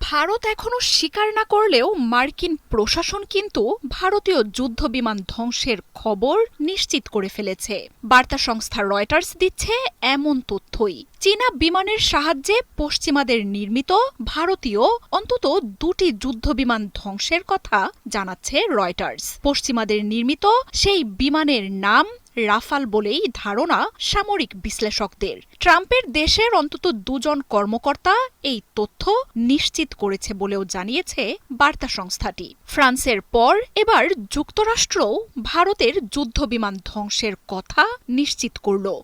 ভারত এখনও স্বীকার না করলেও মার্কিন প্রশাসন কিন্তু ভারতীয় যুদ্ধবিমান ধ্বংসের খবর নিশ্চিত করে ফেলেছে। বার্তা সংস্থা রয়টার্স দিচ্ছে এমন তথ্যই। চীনা বিমানের সাহায্যে পশ্চিমাদের নির্মিত ভারতীয় অন্তত দুটি যুদ্ধবিমান ধ্বংসের কথা জানাচ্ছে রয়টার্স। পশ্চিমাদের নির্মিত সেই বিমানের নাম রাফাল বলেই ধারণা সামরিক বিশ্লেষকদের। ট্রাম্পের দেশের অন্তত দুজন কর্মকর্তা এই তথ্য নিশ্চিত করেছে বলেও জানিয়েছে বার্তা সংস্থাটি। ফ্রান্সের পর এবার যুক্তরাষ্ট্র ভারতের যুদ্ধবিমান ধ্বংসের কথা নিশ্চিত করল।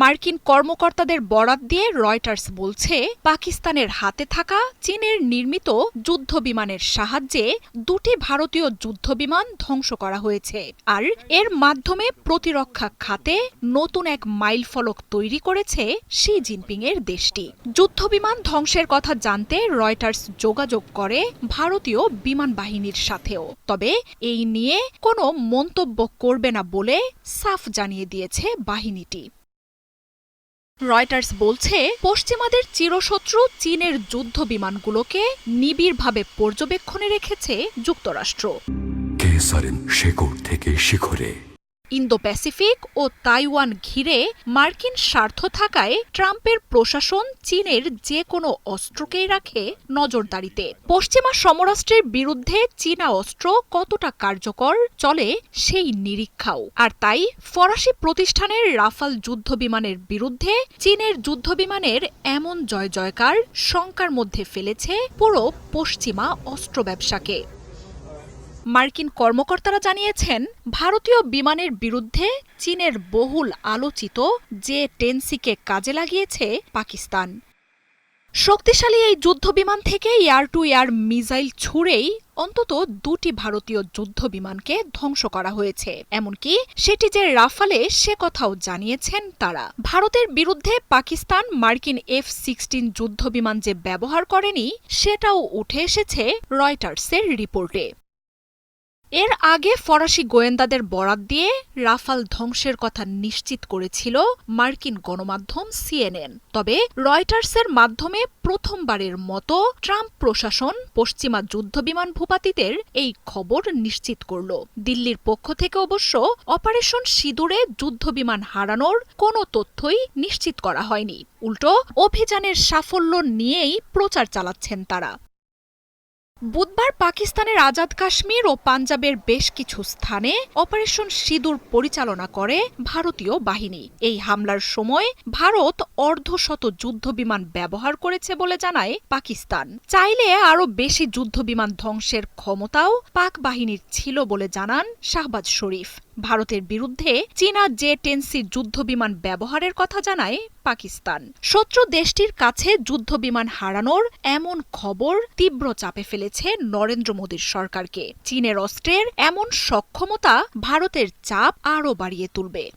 মার্কিন কর্মকর্তাদের বরাত দিয়ে রয়টার্স বলছে, পাকিস্তানের হাতে থাকা চীনের নির্মিত যুদ্ধবিমানের সাহায্যে দুটি ভারতীয় যুদ্ধবিমান ধ্বংস করা হয়েছে আর এর মাধ্যমে প্রতিরক্ষা খাতে নতুন এক মাইলফলক তৈরি করেছে শি জিনপিং এর দেশটি। যুদ্ধবিমান ধ্বংসের কথা জানতে রয়টার্স যোগাযোগ করে ভারতীয় বিমান বাহিনীর সাথেও। তবে এই নিয়ে কোনো মন্তব্য করবে না বলে সাফ জানিয়ে দিয়েছে বাহিনীটি। রয়টার্স বলছে, পশ্চিমাদের চিরশত্রু চীনের যুদ্ধ বিমানগুলোকে নিবিড়ভাবে পর্যবেক্ষণে রেখেছে যুক্তরাষ্ট্র। কেসারেন শেকড় থেকে শিখরে। ইন্দো প্যাসিফিক ও তাইওয়ান ঘিরে মার্কিন স্বার্থ থাকায় ট্রাম্পের প্রশাসন চীনের যে কোনো অস্ত্রকেই রাখে নজরদারিতে। পশ্চিমা সমরাষ্ট্রের বিরুদ্ধে চীনা অস্ত্র কতটা কার্যকর চলে সেই নিরীক্ষাও। আর তাই ফরাসি প্রতিষ্ঠানের রাফাল যুদ্ধবিমানের বিরুদ্ধে চীনের যুদ্ধবিমানের এমন জয় জয়কার শঙ্কার মধ্যে ফেলেছে পুরো পশ্চিমা অস্ত্র ব্যবসাকে। মার্কিন কর্মকর্তারা জানিয়েছেন, ভারতীয় বিমানের বিরুদ্ধে চীনের বহুল আলোচিত জে টেনসিকে কাজে লাগিয়েছে পাকিস্তান। শক্তিশালী এই যুদ্ধবিমান থেকে এয়ার টু এয়ার মিসাইল ছুড়েই অন্তত দুটি ভারতীয় যুদ্ধবিমানকে ধ্বংস করা হয়েছে। এমনকি সেটি যে রাফালে, সে কথাও জানিয়েছেন তারা। ভারতের বিরুদ্ধে পাকিস্তান মার্কিন এফ সিক্সটিন যুদ্ধবিমান যে ব্যবহার করেনি, সেটাও উঠে এসেছে রয়টার্সের রিপোর্টে। এর আগে ফরাসি গোয়েন্দাদের বরাত দিয়ে রাফাল ধ্বংসের কথা নিশ্চিত করেছিল মার্কিন গণমাধ্যম সিএনএন। তবে রয়টার্সের মাধ্যমে প্রথমবারের মতো ট্রাম্প প্রশাসন পশ্চিমা যুদ্ধবিমান ভূপাতিদের এই খবর নিশ্চিত করল। দিল্লির পক্ষ থেকে অবশ্য অপারেশন সিঁদুরে যুদ্ধবিমান হারানোর কোনো তথ্যই নিশ্চিত করা হয়নি। উল্টো অভিযানের সাফল্য নিয়েই প্রচার চালাচ্ছেন তারা। বুধবার পাকিস্তানের আজাদ কাশ্মীর ও পাঞ্জাবের বেশ কিছু স্থানে অপারেশন সিঁদুর পরিচালনা করে ভারতীয় বাহিনী। এই হামলার সময় ভারত অর্ধশত যুদ্ধবিমান ব্যবহার করেছে বলে জানায় পাকিস্তান। চাইলে আরও বেশি যুদ্ধবিমান ধ্বংসের ক্ষমতাও পাক বাহিনীর ছিল বলে জানান শাহবাজ শরীফ। ভারতের বিরুদ্ধে চীনা জে টেনসি যুদ্ধবিমান ব্যবহারের কথা জানায় পাকিস্তান। শত্রু দেশটির কাছে যুদ্ধবিমান হারানোর এমন খবর তীব্র চাপে ফেলেছে নরেন্দ্র মোদীর সরকারকে। চীনের অস্ত্রের এমন সক্ষমতা ভারতের চাপ আরও বাড়িয়ে তুলবে।